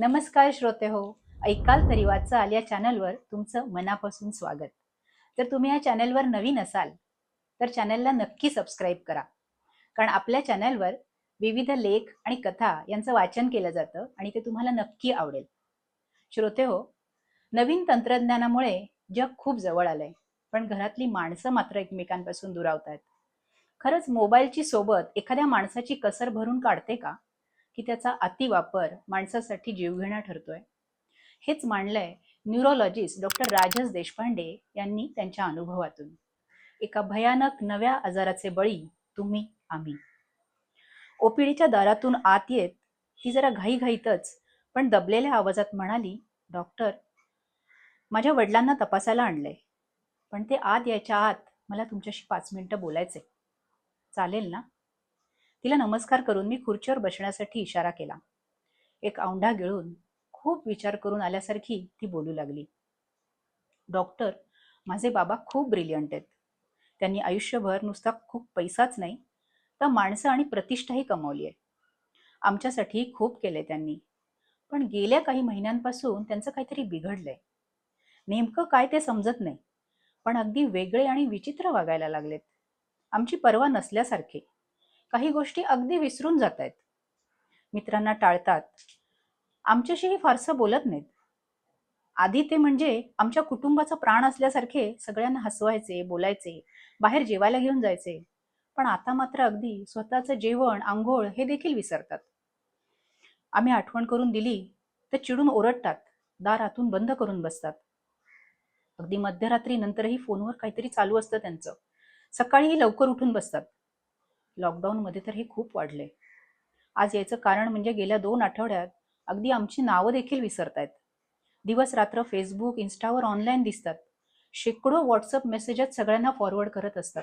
नमस्कार श्रोते हो ऐकाल तरी वाचाल या चॅनलवर तुमचं मनापासून स्वागत. जर तुम्ही या चॅनलवर नवीन असाल तर चॅनलला नक्की सबस्क्राईब करा. कारण आपल्या चॅनलवर विविध लेख आणि कथा यांचं वाचन केलं जातं आणि ते तुम्हाला नक्की आवडेल. श्रोते हो नवीन तंत्रज्ञानामुळे जग खूप जवळ आलंय पण घरातली माणसं मात्र एकमेकांपासून दुरावत आहेत खरंच मोबाईलची सोबत एखाद्या माणसाची कसर भरून काढते का? की त्याचा अतिवापर माणसासाठी जीवघेणा ठरतोय. हेच मांडलंय न्यूरोलॉजिस्ट डॉक्टर राजस देशपांडे यांनी त्यांच्या अनुभवातून. एका भयानक नव्या आजाराचे बळी तुम्ही आम्ही. ओपीडीच्या दारातून आत येत ती जरा घाईघाईतच पण दबलेल्या आवाजात म्हणाली डॉक्टर माझ्या वडिलांना तपासायला आणलंय पण ते आत यायच्या आत मला तुमच्याशी पाच मिनिटं बोलायचे चालेल ना? तिला नमस्कार करून मी खुर्चीवर बसण्यासाठी इशारा केला. एक औंढा गिळून खूप विचार करून आल्यासारखी ती बोलू लागली. डॉक्टर माझे बाबा खूप ब्रिलियंट आहेत. त्यांनी आयुष्यभर नुसता खूप पैसाच नाही तर माणसं आणि प्रतिष्ठाही कमावली आहे आमच्यासाठी खूप केले त्यांनी. पण गेल्या काही महिन्यांपासून त्यांचं काहीतरी बिघडलंय. नेमकं काय ते समजत नाही पण अगदी वेगळे आणि विचित्र वागायला लागलेत. आमची पर्वा नसल्यासारखे. काही गोष्टी अगदी विसरून जात आहेत मित्रांना टाळतात. आमच्याशीही फारसं बोलत नाहीत. आधी ते म्हणजे आमच्या कुटुंबाचा प्राण असल्यासारखे सगळ्यांना हसवायचे बोलायचे बाहेर जेवायला घेऊन जायचे. पण आता मात्र अगदी स्वतःचं जेवण आंघोळ हे देखील विसरतात. आम्ही आठवण करून दिली तर चिडून ओरडतात दार आतून बंद करून बसतात. अगदी मध्यरात्री नंतरही फोनवर काहीतरी चालू असतं त्यांचं. सकाळीही लवकर उठून बसतात. लॉकडाऊनमध्ये तर हे खूप वाढले आज याचं कारण म्हणजे गेल्या दोन आठवड्यात अगदी आमची नावं देखील विसरतायत. दिवस रात्र फेसबुक इन्स्टावर ऑनलाईन दिसतात. शेकडो व्हॉट्सअप मेसेजेस सगळ्यांना फॉरवर्ड करत असतात.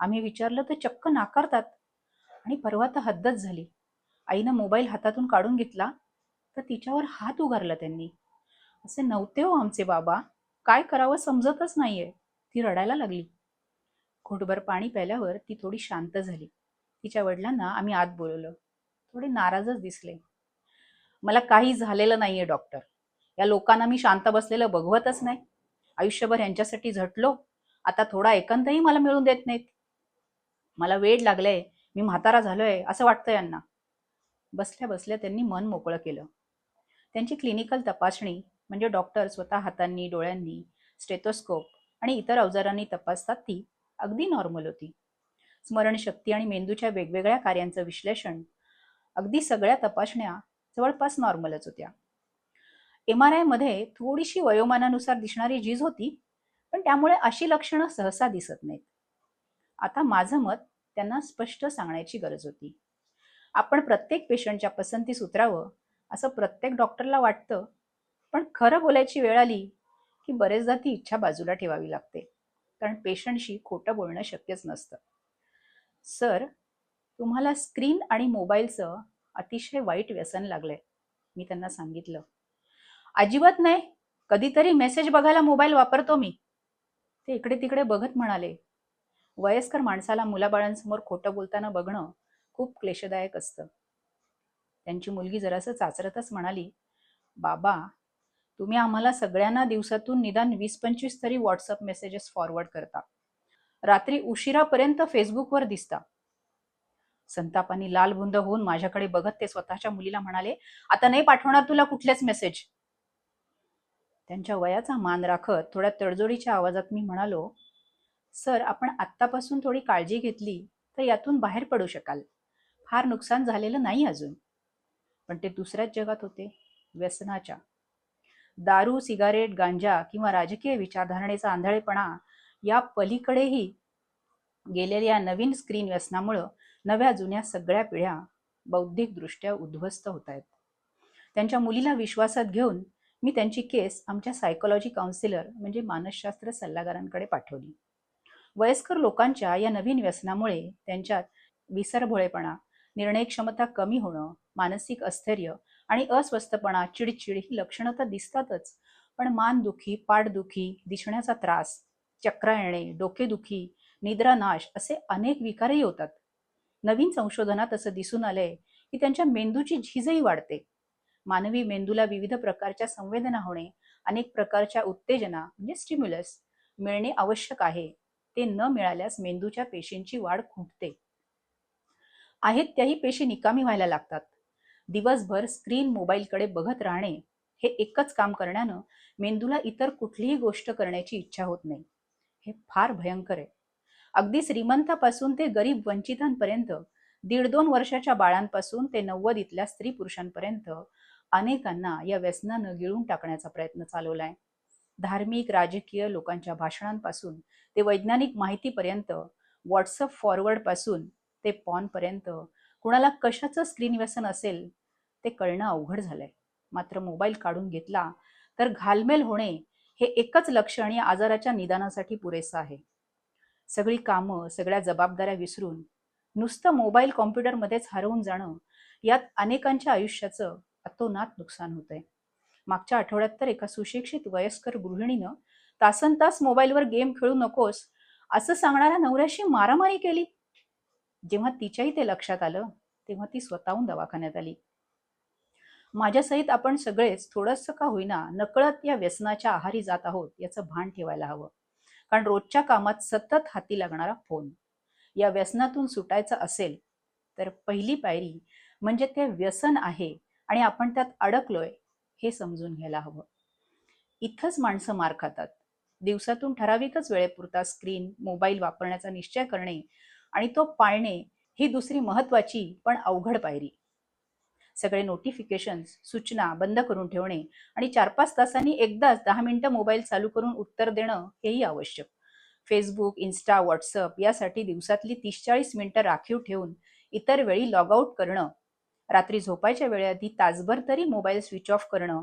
आम्ही विचारलं तर चक्क नाकारतात. आणि परवा तर हद्दच झाली. आईनं मोबाईल हातातून काढून घेतला तर तिच्यावर हात उगारला त्यांनी. असे नव्हते हो आमचे बाबा. काय करावं समजतच नाहीये. ती रडायला लागली. घोटभर पाणी प्यायल्यावर ती थोडी शांत झाली. तिच्या वडिलांना आम्ही आत बोलवलं. थोडे नाराजच दिसले. मला काही झालेलं नाहीये डॉक्टर. या लोकांना मी शांत बसलेलं बघवतच नाही. आयुष्यभर यांच्यासाठी झटलो. आता थोडा एकांतही मला मिळून देत नाहीत. मला वेळ लागलाय. मी म्हातारा झालोय असं वाटतं यांना. बसल्या बसल्या त्यांनी मन मोकळं केलं. त्यांची क्लिनिकल तपासणी म्हणजे डॉक्टर स्वतः हातांनी डोळ्यांनी स्टेथोस्कोप आणि इतर अवजारांनी तपासतात ती अगदी नॉर्मल होती. स्मरणशक्ती आणि मेंदूच्या वेगवेगळ्या कार्यांचं विश्लेषण अगदी सगळ्या तपासण्या जवळपास नॉर्मलच होत्या. एम आर आयमध्ये थोडीशी वयोमानानुसार दिसणारी झीज होती पण त्यामुळे अशी लक्षणं सहसा दिसत नाहीत. आता माझं मत त्यांना स्पष्ट सांगण्याची गरज होती. आपण प्रत्येक पेशंटच्या पसंतीस उतरावं असं प्रत्येक डॉक्टरला वाटतं पण खरं बोलायची वेळ आली की बरेचदा ती इच्छा बाजूला ठेवावी लागते. कारण पेशंटशी खोटं बोलणं शक्यच नसतं. सर तुम्हाला स्क्रीन आणि मोबाईलचं अतिशय वाईट व्यसन लागलंय मी त्यांना सांगितलं. अजिबात नाही कधीतरी मेसेज बघायला मोबाईल वापरतो मी. ते इकडे तिकडे बघत म्हणाले वयस्कर माणसाला मुलाबाळांसमोर खोटं बोलताना बघणं खूप क्लेशदायक असतं. त्यांची मुलगी जरासं चाचरतच म्हणाली बाबा तुम्ही आम्हाला सगळ्यांना दिवसातून निदान वीस पंचवीस तरी व्हॉट्सअप मेसेजेस फॉरवर्ड करता. रात्री उशिरापर्यंत फेसबुकवर दिसता. संतापानी लालबुंद होऊन माझ्याकडे बघत ते स्वतःच्या मुलीला म्हणाले आता नाही पाठवणार तुला कुठलेच मेसेज त्यांच्या वयाचा मान राखत थोड्या तडजोडीच्या आवाजात मी म्हणालो सर आपण आत्तापासून थोडी काळजी घेतली तर यातून बाहेर पडू शकाल. फार नुकसान झालेलं नाही अजून. पण ते दुसऱ्याच जगात होते व्यसनाच्या. दारू सिगारेट गांजा किंवा राजकीय विचारधारणेचा आंधळेपणा या पलीकडेही गेलेल्या नवीन स्क्रीन व्यसनामुळं नव्या जुन्या सगळ्या पिढ्या बौद्धिकदृष्ट्या उद्ध्वस्त होत आहेत त्यांच्या मुलीला विश्वासात घेऊन मी त्यांची केस आमच्या सायकोलॉजी काउन्सिलर म्हणजे मानसशास्त्र सल्लागारांकडे पाठवली. वयस्कर लोकांच्या या नवीन व्यसनामुळे त्यांच्यात विसरभोळेपणा निर्णय क्षमता कमी होणं मानसिक अस्थैर्य आणि अस्वस्थपणा चिडचिड ही लक्षणं तर दिसतातच. पण मानदुखी पाठदुखी दिसण्याचा त्रास चक्रा येणे डोकेदुखी निद्रानाश असे अनेक विकारही होतात. नवीन संशोधनात असं दिसून आलंय की त्यांच्या मेंदूची झीजही वाढते. मानवी मेंदूला विविध प्रकारच्या संवेदना होणे अनेक प्रकारच्या उत्तेजना म्हणजे स्टिम्युलस मिळणे आवश्यक आहे. ते न मिळाल्यास मेंदूच्या पेशींची वाढ खुंटते. आहेत त्याही पेशी निकामी व्हायला लागतात. दिवसभर स्क्रीन मोबाईलकडे बघत राहणे हे एकच काम करण्यानं मेंदूला इतर कुठलीही गोष्ट करण्याची इच्छा होत नाही. हे फार भयंकर आहे. अगदी श्रीमंतापासून ते गरीब वंचितांपर्यंत दीड दोन वर्षाच्या बाळांपासून ते नव्वद इथल्या स्त्री पुरुषांपर्यंत अनेकांना या व्यसनानं गिळून टाकण्याचा प्रयत्न चालवलाय. धार्मिक राजकीय लोकांच्या भाषणांपासून ते वैज्ञानिक माहितीपर्यंत व्हॉट्सअप फॉरवर्डपासून ते पॉनपर्यंत कुणाला कशाचं स्क्रीन व्यसन असेल ते कळणं अवघड झालंय. मात्र मोबाईल काढून घेतला तर घालमेल होणे हे एकच लक्षण या आजाराच्या निदानासाठी पुरेसं आहे. सगळी कामं सगळ्या जबाबदाऱ्या विसरून नुसतं मोबाईल कॉम्प्युटरमध्येच हरवून जाणं यात अनेकांच्या आयुष्याचं अतोनात नुकसान होतंय. मागच्या आठवड्यात तर एका सुशिक्षित वयस्कर गृहिणीनं तासन तास मोबाईलवर गेम खेळू नकोस असं सांगणाऱ्या नवऱ्याशी मारामारी केली. जेव्हा तिच्याही ते लक्षात आलं तेव्हा ती स्वतःहून दवाखान्यात आली. माझ्यासहित आपण सगळेच थोडंसं का होईना नकळत या व्यसनाच्या आहारी जात आहोत याचं भान ठेवायला हवं. कारण रोजच्या कामात सतत हाती लागणारा फोन. या व्यसनातून सुटायचं असेल तर पहिली पायरी म्हणजे ते व्यसन आहे आणि आपण त्यात अडकलोय हे समजून घ्यायला हवं. इथंच माणसं मार खातात. दिवसातून ठराविकच वेळेपुरता स्क्रीन मोबाईल वापरण्याचा निश्चय करणे आणि तो पाळणे ही दुसरी महत्वाची पण अवघड पायरी. सगळे नोटिफिकेशन सूचना बंद करून ठेवणे आणि चार पाच तासांनी एकदाच दहा मिनिटं मोबाईल चालू करून उत्तर देणं हेही आवश्यक. फेसबुक इन्स्टा व्हॉट्सअप यासाठी दिवसातली तीस चाळीस मिनिटं राखीव ठेवून इतर वेळी लॉग आऊट करणं रात्री झोपायच्या वेळेआधी तासभर तरी मोबाईल स्विच ऑफ करणं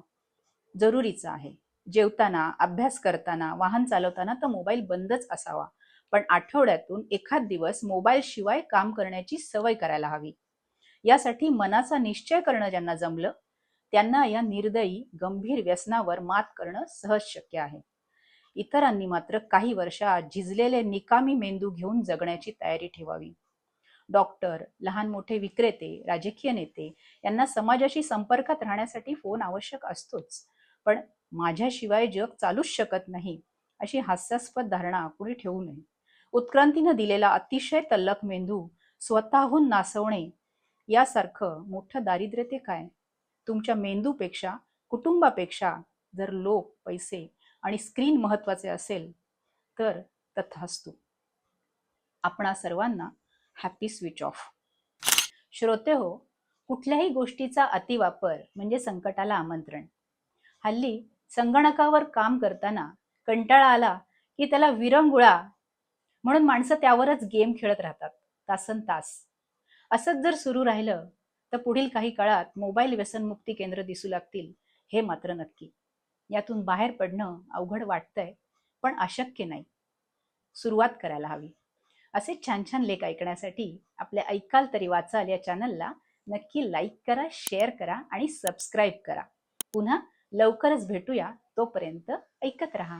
जरुरीचं आहे. जेवताना अभ्यास करताना वाहन चालवताना तर मोबाईल बंदच असावा पण आठवड्यातून एखाद दिवस मोबाईल शिवाय काम करण्याची सवय करायला हवी. यासाठी मनाचा निश्चय करणं ज्यांना जमलं त्यांना या निर्दयी गंभीर व्यसनावर मात करणं सहज शक्य आहे. इतरांनी मात्र काही वर्षात झिजलेले निकामी मेंदू घेऊन जगण्याची तयारी ठेवावी. डॉक्टर लहान मोठे विक्रेते राजकीय नेते यांना समाजाशी संपर्कात राहण्यासाठी फोन आवश्यक असतोच पण माझ्याशिवाय जग चालूच शकत नाही अशी हास्यास्पद धारणा कुणी ठेवू नये. उत्क्रांतीनं दिलेला अतिशय तल्लक मेंदू स्वतःहून नासवणे यासारखं मोठं दारिद्र्य ते काय? तुमच्या मेंदूपेक्षा कुटुंबापेक्षा जर लोक पैसे आणि स्क्रीन महत्त्वाचे असेल तर तथास्तू आपणा सर्वांना हॅपी स्विच ऑफ श्रोते हो कुठल्याही गोष्टीचा अतिवापर म्हणजे संकटाला आमंत्रण. हल्ली संगणकावर काम करताना कंटाळा आला की त्याला विरंगुळा म्हणून माणसं त्यावरच गेम खेळत राहतात तासन तास. असंच जर सुरू राहिलं तर पुढील काही काळात मोबाईल व्यसनमुक्ती केंद्र दिसू लागतील हे मात्र नक्की. यातून बाहेर पडणं अवघड वाटतंय पण अशक्य नाही. सुरुवात करायला हवी. असे छान छान लेख ऐकण्यासाठी आपल्या ऐकाल तरी वाचाल या चॅनलला नक्की लाईक करा शेअर करा आणि सबस्क्राईब करा. पुन्हा लवकरच भेटूया तोपर्यंत ऐकत रहा.